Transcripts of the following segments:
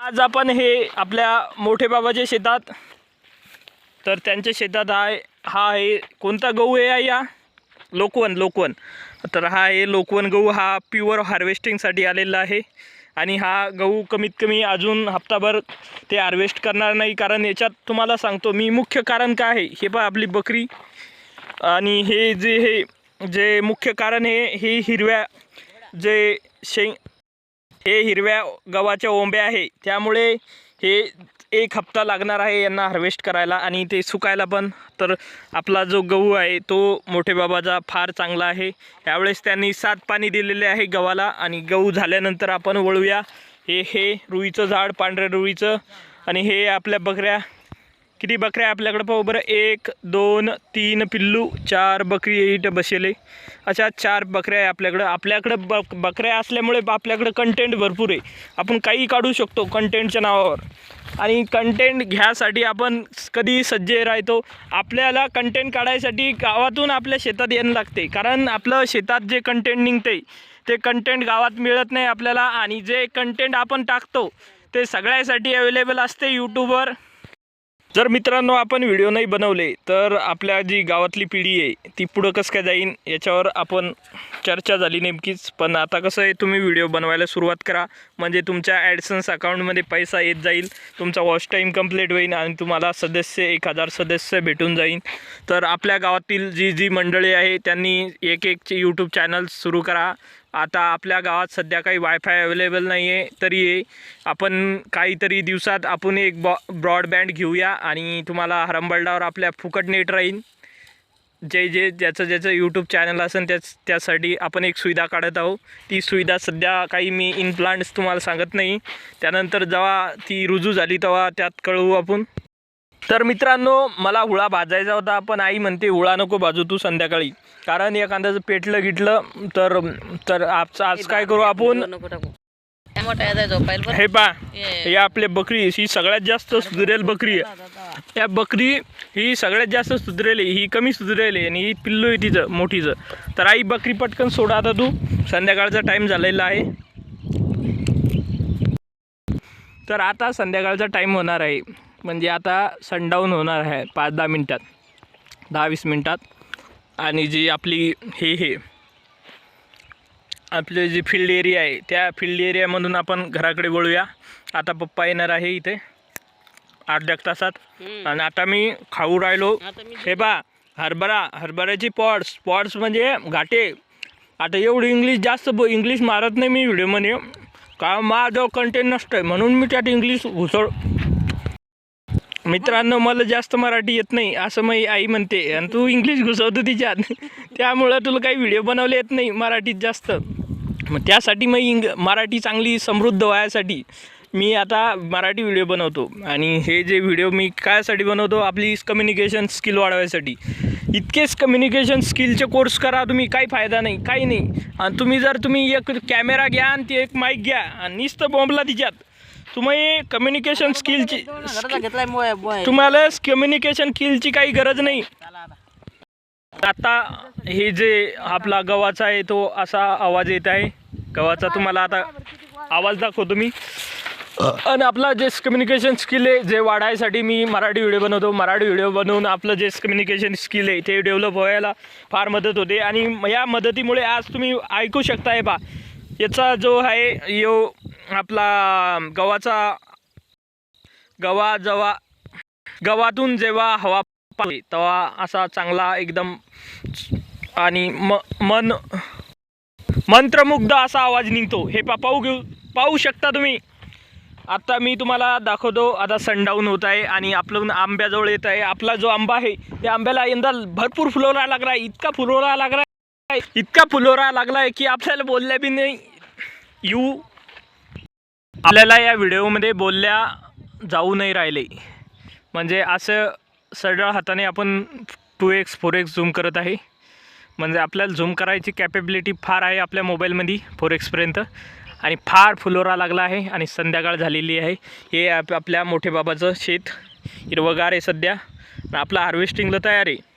आज आपण हे आपल्या मोठे बाबाच्या शेतात तर त्यांच्या शेतात आहे हा आहे कोणता गहू आहे या लोकवन लोकवन. तर हा आहे लोकवन गहू हा प्युअर हार्वेस्टिंगसाठी आलेला आहे. आणि हा गहू कमीत कमी अजून हप्ताभर ते हार्वेस्ट करणार नाही कारण याच्यात तुम्हाला सांगतो मी मुख्य कारण काय आहे हे पहा आपली बकरी. आणि हे जे हे जे मुख्य कारण हे हे हिरव्या जे शेंग हे हिरव्या गव्हाच्या ओंब्या आहे. त्यामुळे हे एक हप्ता लागणार आहे यांना हार्वेस्ट करायला आणि ते सुकायला पण. तर आपला जो गहू आहे तो मोठे बाबाचा फार चांगला आहे. यावेळेस त्यांनी सात पाणी दिलेले आहे गव्हाला आणि गहू झाल्यानंतर आपण वळूया. हे हे रुईचं झाड पांढऱ्या रुईचं आणि हे आपल्या बकऱ्या किती बकऱ्या आपल्याकडं? पाहू बरं. एक दोन तीन पिल्लू चार बकरी इथं बसेले अशा चार बकऱ्या आहे आपल्याकडं. आपल्याकडं ब बकऱ्या असल्यामुळे आपल्याकडं कंटेंट भरपूर आहे. आपण काही काढू शकतो कंटेंटच्या नावावर. आणि कंटेंट घ्यासाठी आपण कधी सज्जे राहतो? आपल्याला कंटेंट काढायसाठी गावातून आपल्या शेतात येणं लागते. कारण आपलं शेतात जे कंटेंट निघते ते कंटेंट गावात मिळत नाही आपल्याला. आणि जे कंटेंट आपण टाकतो ते सगळ्यासाठी अवेलेबल असते यूट्यूबवर जर मित्रांनो आपण व्हिडिओ नाही बनवले तर आपल्या जी गावातली पिढी आहे ती पुढं कसं काय जाईन याच्यावर आपण चर्चा झाली नेमकीच. पण आता कसं आहे तुम्ही व्हिडिओ बनवायला सुरुवात करा. म्हणजे तुमच्या ॲडसन्स अकाउंटमध्ये पैसा येत जाईल तुमचा वॉच टाईम कंप्लीट होईल आणि तुम्हाला सदस्य एक हजार सदस्य भेटून जाईल. तर आपल्या गावातील जी जी मंडळी आहे त्यांनी एक एक यूट्यूब चॅनल सुरू करा. आता आपल्या गावात सध्या काही वायफाय अवेलेबल नाही आहे तरी आपण काहीतरी दिवसात आपण एक बॉ ब्रॉडबँड घेऊया आणि तुम्हाला हरंबलडावर आपल्या फुकट नेट राहील. जे जे ज्याचं ज्याचं यूट्यूब चॅनल असेल त्याच त्यासाठी आपण एक सुविधा काढत आहोत. ती सुविधा सध्या काही मी इनप्लांट्स तुम्हाला सांगत नाही. त्यानंतर जेव्हा ती रुजू झाली तेव्हा त्यात कळवू आपण. तर मित्रांनो मला हुळा भाजायचा होता पण आई म्हणते हुळा नको भाजू तू संध्याकाळी. कारण एखाद्याचं पेटलं गिटलं तर तर आज आज काय करू आपण? हे पा ये. हे आपले बकरी ही सगळ्यात जास्त सुधरेल बकरी. आहे या बकरी ही सगळ्यात जास्त सुधरेल. ही कमी सुधरेल आहे आणि ही पिल्लू आहे तिचं मोठीचं. तर आई बकरी पटकन सोडा आता तू. संध्याकाळचा टाईम झालेला आहे. तर आता संध्याकाळचा टाईम होणार आहे. म्हणजे आता सनडाऊन होणार आहे पाच दहा मिनटात. दहा वीस मिनटात. आणि जी आपली हे हे. आपले जी फील्ड एरिया आहे त्या फील्ड एरियामधून आपण घराकडे वळूया. आता पप्पा येणार आहे इथे. अर्ध्या एक तासात. आणि आता मी खाऊ राहिलो. हे बा हरभरा हरभऱ्याची पॉट्स पॉट्स म्हणजे घाटे. आता एवढं इंग्लिश जास्त ब इंग्लिश मारत नाही मी व्हिडिओमध्ये का माझं कंटेंट नसतं म्हणून मी त्यात इंग्लिश घुसळ मित्रांनो मला जास्त मराठी येत नाही असं माझी आई म्हणते. आणि तू इंग्लिश घुसवतो तिच्यात. त्यामुळं तुला काही व्हिडिओ बनवले येत नाही मराठीत जास्त. मग त्यासाठी मग इंग मराठी चांगली समृद्ध व्हायसाठी मी आता मराठी व्हिडिओ बनवतो. आणि हे जे व्हिडिओ मी कायसाठी बनवतो आपली कम्युनिकेशन स्किल वाढवायसाठी. इतकेच कम्युनिकेशन स्किलचे कोर्स करा तुम्ही काही फायदा नाही काही नाही. आणि तुम्ही जर तुम्ही एक कॅमेरा घ्या आणि ती एक माईक घ्या. आणि नुसतं बॉम्बला तिच्यात. तुम्ही कम्युनिकेशन स्किलची तुम्हाला कम्युनिकेशन स्किलची काही गरज नाही. आता हे जे आपला गव्हाचा आहे तो असा आवाज येत आहे. गव्हाचा तुम्हाला आता आवाज दाखवतो मी आणि आपला जे कम्युनिकेशन स्किल आहे जे वाढायसाठी मी मराठी व्हिडिओ बनवतो. मराठी व्हिडिओ बनवून आपलं जे कम्युनिकेशन स्किल आहे ते डेव्हलप व्हायला फार मदत होते. आणि या मदतीमुळे आज तुम्ही ऐकू शकताय बा. याचा जो आहे यो आपला गव्हाचा गव्हा जेव्हा गव्हातून जेव्हा हवा पाहिजे तेव्हा असा चांगला एकदम आणि म मन मंत्रमुग्ध असा आवाज निघतो. हे पा पाहू घेऊ पाहू शकता तुम्ही. आता मी तुम्हाला दाखवतो आता सनडाऊन होत आहे आणि आपलं आंब्याजवळ येत आहे. आपला जो आंबा आहे त्या आंब्याला यंदा भरपूर फुलवरा लागला आहे. इतका फुलवरा लागला आहे इतका फुलोरा लागला आहे की आपल्याला बोलल्या बी नाही. यू आपल्याला या व्हिडिओमध्ये बोलल्या जाऊ नाही राहिले. म्हणजे असं सरळ हाताने आपण two X four X zoom करत आहे. म्हणजे आपल्याला झूम करायची कॅपेबिलिटी फार आहे आपल्या मोबाईलमध्ये फोर एक्सपर्यंत आणि फार फुलोरा लागला आहे आणि संध्याकाळ झालेली आहे. हे आप आपल्या मोठे बाबाचं शेत हिरवगार आहे सध्या. आणि आपलं हार्वेस्टिंगला तयार आहे.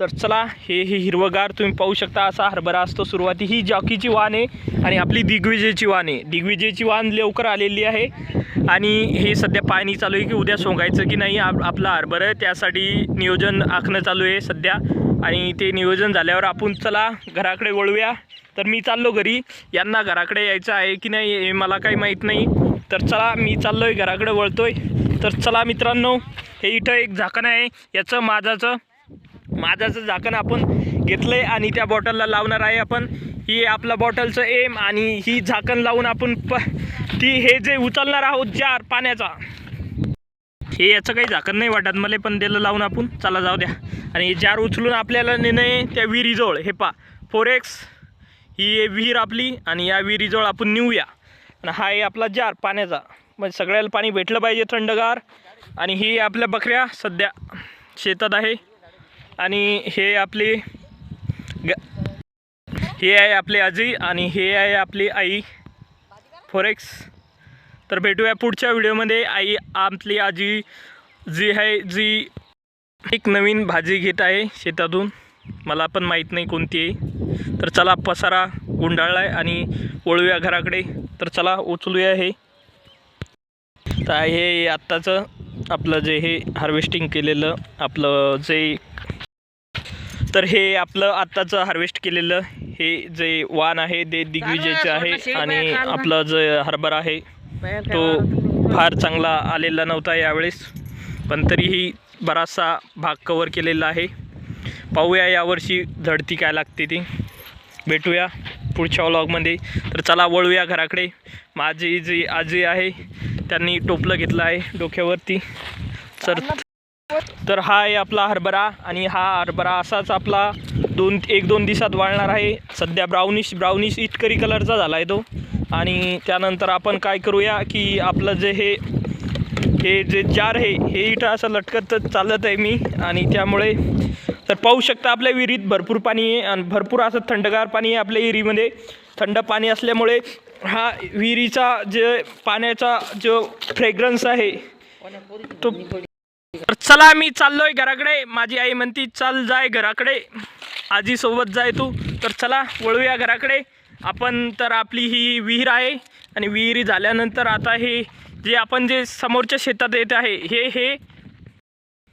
तर चला हे हे हिरवगार तुम्ही पाहू शकता असा हरभरा असतो सुरुवाती ही जॉकीची वाण आहे आणि आपली दिग्विजयची वाण आहे. दिग्विजयची वाण लवकर आलेली आहे आणि हे सध्या पाणी चालू आहे की उद्या सोंगायचं की नाही आप आपला हरभरा आहे. त्यासाठी नियोजन आखणं चालू आहे सध्या आणि ते नियोजन झाल्यावर आपण चला घराकडे वळूया. तर मी चाललो घरी. यांना घराकडे यायचं आहे की नाही हे मला काही माहीत नाही. तर चला मी चाललो आहे घराकडे वळतोय. तर चला मित्रांनो हे इथं एक झाकण आहे. याचं माझाचं माझाचं झाकण आपण घेतलं आहे आणि त्या बॉटलला लावणार आहे आपण. ही आपला बॉटलचं एम आणि ही झाकण लावून आपण प ती हे जे उचलणार आहोत जार पाण्याचा. हे याचं काही झाकण नाही वाटत मला पण त्याला लावून आपण. चला जाऊ द्या. आणि जार उचलून आपल्याला नेणं आहे त्या विहिरीजवळ. हे पा फोर एक्स ही आहे विहीर आपली आणि या विहिरीजवळ आपण नेऊया. आणि हा आहे आपला जार पाण्याचा. म्हणजे सगळ्याला पाणी भेटलं पाहिजे थंडगार. आणि ही आपल्या बकऱ्या. सध्या शेतात आहे. आणि हे आपली ग हे आहे आपली आजी आणि हे आहे आपली आई. फोरेक्स तर भेटूया पुढच्या व्हिडिओमध्ये. आई आपली आजी जी आहे जी एक नवीन भाजी घेत आहे शेतातून. मला पण माहीत नाही कोणती आहे. तर चला पसारा गुंडाळला आहे आणि वळूया घराकडे. तर चला उचलूया हे. तर हे आत्ताचं आपलं जे हे हार्वेस्टिंग केलेलं आपलं जे तर हे आपलं आत्ताचं हार्वेस्ट केलेलं हे जे वाण आहे ते दिग्विजयचं आहे आणि आपलं जे हरभरा आहे तो फार चांगला आलेला नव्हता यावेळेस पण तरीही बराचसा भाग कवर केलेला आहे. पाहूया यावर्षी झडती काय लागते ती. भेटूया पुढच्या व्लॉगमध्ये तर चला वळूया घराकडे. माझी जी आजी आहे त्यांनी टोपलं घेतलं आहे डोक्यावरती. तर तर हा आहे आपला हरभरा आणि हा हरभरा असाच आपला दोन एक दोन दिवसात वाळणार आहे. सध्या ब्राउनिश ब्राउनिश इटकरी कलरचा झाला आहे तो. आणि त्यानंतर आपण काय करूया की आपलं जे हे हे जे जार आहे हे इथं असं लटकत चालत आहे मी. आणि त्यामुळे तर पाहू शकता आपल्या विहिरीत भरपूर पाणी आहे आणि भरपूर असं थंडगार पाणी आहे आपल्या विहिरीमध्ये. थंड पाणी असल्यामुळे हा विहिरीचा जे पाण्याचा जो फ्रेग्रन्स आहे तो चला मी चाललोय घराकडे. माझी आई म्हणती चल जाय घराकडे. आजी सोबत जाय तू. तर चला वळूया घराकडे. आपण तर आपली ही विहीर आहे आणि विहिरी झाल्यानंतर आता हे जे आपण जे समोरच्या शेतात येत आहे हे हे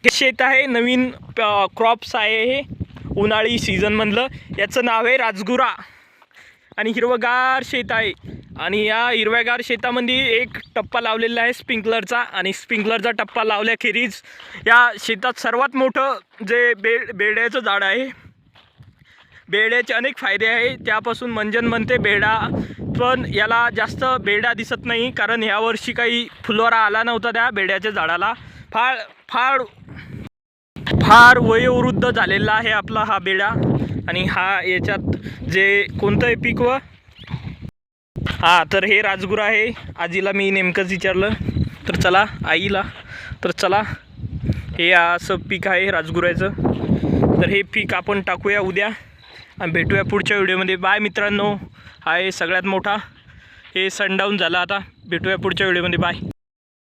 शेत आहे. नवीन क्रॉप्स आहे हे. उन्हाळी सीझनमधलं याचं नाव आहे राजगुरा. आणि हिरवगार शेत आहे. आणि या हिरव्यागार शेतामध्ये एक टप्पा लावलेला आहे स्प्रिंकलरचा. आणि स्प्रिंकलरचा टप्पा लावल्याखेरीज या शेतात सर्वात मोठं जे बे बेड्याचं झाड आहे बेड्याचे अनेक फायदे आहे. त्यापासून मंजन म्हणते बेडा. पण याला जास्त बेडा दिसत नाही कारण यावर्षी काही फुलवारा आला नव्हता त्या बेड्याच्या झाडाला. फार फार फार वयोवृद्ध झालेला आहे आपला हा बेडा. आणि हा याच्यात जे कोणतं आहे पीक व? हा तर हे राजगुरू आहे. आजीला मी नेमकंच विचारलं. तर चला आईला. तर चला हे असं पीक आहे राजगुराचं. तर हे पीक आपण टाकूया उद्या. आणि भेटूया पुढच्या व्हिडिओमध्ये. बाय मित्रांनो. हा आहे सगळ्यात मोठा. हे सनडाऊन झाला आता. भेटूया पुढच्या व्हिडिओमध्ये. बाय